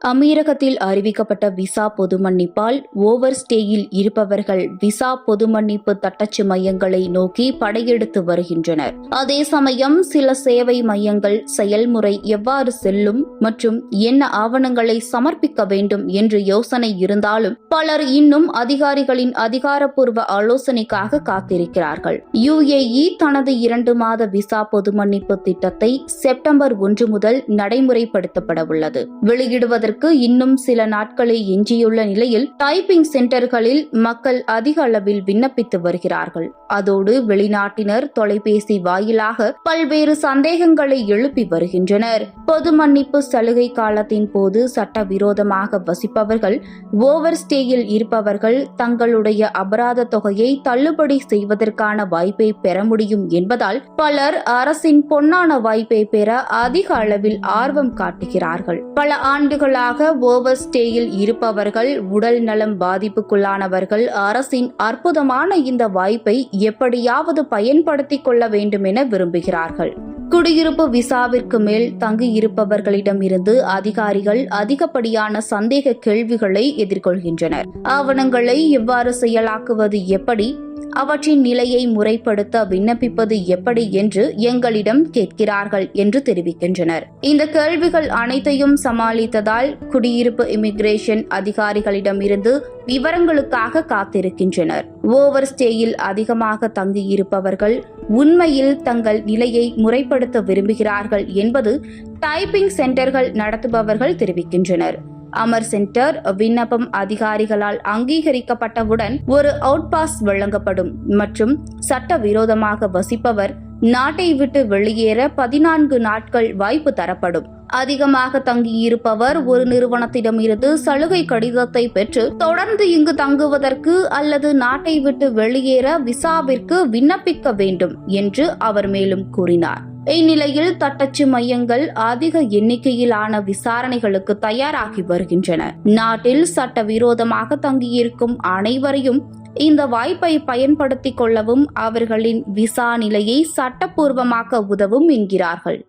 அமீரகத்தில் அறிவிக்கப்பட்ட விசா பொது மன்னிப்பால் ஓவர் ஸ்டேயில் இருப்பவர்கள் விசா பொது மன்னிப்பு தட்டச்சு மையங்களை நோக்கி படையெடுத்து வருகின்றனர். அதே சமயம் சில சேவை மையங்கள் செயல்முறை எவ்வாறு செல்லும் மற்றும் என்ன ஆவணங்களை சமர்ப்பிக்க வேண்டும் என்று யோசனை இருந்தாலும் பலர் இன்னும் அதிகாரிகளின் அதிகாரப்பூர்வ ஆலோசனைக்காக காத்திருக்கிறார்கள். யுஏஇ தனது இரண்டு மாத விசா பொது மன்னிப்பு திட்டத்தை செப்டம்பர் ஒன்று முதல் நடைமுறைப்படுத்தப்பட உள்ளது. வெளியிடுவதற்கு இன்னும் சில நாட்களை எஞ்சியுள்ள நிலையில் டைப்பிங் சென்டர்களில் மக்கள் அதிக அளவில் விண்ணப்பித்து வருகிறார்கள். அதோடு வெளிநாட்டினர் தொலைபேசி வாயிலாக பல்வேறு சந்தேகங்களை எழுப்பி வருகின்றனர். பொது மன்னிப்பு சலுகை காலத்தின் போது சட்டவிரோதமாக வசிப்பவர்கள் ஓவர் ஸ்டேயில் இருப்பவர்கள் தங்களுடைய அபராத தொகையை தள்ளுபடி செய்வதற்கான வாய்ப்பை பெற முடியும் என்பதால் பலர் அரசின் பொன்னான வாய்ப்பை பெற அதிக அளவில் ஆர்வம் காட்டுகிறார்கள். பல ஆண்டுகளாக ஓவர் ஸ்டேயில் இருப்பவர்கள் உடல் நலம் பாதிப்புக்குள்ளானவர்கள் அரசின் அற்புதமான இந்த வாய்ப்பை எப்படியாவது பயன்படுத்திக் கொள்ள வேண்டும் என விரும்புகிறார்கள். குடியிருப்பு விசாவிற்கு மேல் தங்கியிருப்பவர்களிடமிருந்து அதிகாரிகள் அதிகப்படியான சந்தேக கேள்விகளை எதிர்கொள்கின்றனர். ஆவணங்களை எவ்வாறு செயலாக்குவது எப்படி அவற்றின் நிலையை முறைப்படுத்த விண்ணப்பிப்பது எப்படி என்று எங்களிடம் கேட்கிறார்கள் என்று தெரிவிக்கின்றனர். இந்த கேள்விகள் அனைத்தையும் சமாளித்ததால் குடியிருப்பு இமிகிரேஷன் அதிகாரிகளிடமிருந்து விவரங்களுக்காக காத்திருக்கின்றனர். ஓவர் ஸ்டேயில் அதிகமாக தங்கியிருப்பவர்கள் உண்மையில் தங்கள் நிலையை முறைப்படுத்த விரும்புகிறார்கள் என்பது டைப்பிங் சென்டர்கள் நடத்துபவர்கள் தெரிவிக்கின்றனர். அமர் சென்டர் விண்ணப்பம் அதிகாரிகளால் அங்கீகரிக்கப்பட்டவுடன் ஒரு அவுட் பாஸ் வழங்கப்படும் மற்றும் சட்டவிரோதமாக வசிப்பவர் நாட்டை விட்டு வெளியேற பதினான்கு நாட்கள் வாய்ப்பு தரப்படும். அதிகமாக தங்கியிருப்பவர் ஒரு நிறுவனத்திடமிருந்து சலுகை கடிதத்தை பெற்று தொடர்ந்து இங்கு தங்குவதற்கு அல்லது நாட்டை விட்டு வெளியேற விசாவிற்கு விண்ணப்பிக்க வேண்டும் என்று அவர் மேலும் கூறினார். இந்நிலையில் தட்டச்சு மையங்கள் அதிக எண்ணிக்கையிலான விசாரணைகளுக்கு தயாராகி வருகின்றன. நாட்டில் சட்டவிரோதமாக தங்கியிருக்கும் அனைவரையும் இந்த வாய்ப்பை பயன்படுத்திக் கொள்ளவும் அவர்களின் விசா நிலையை சட்டப்பூர்வமாக்க உதவும் என்கிறார்கள்.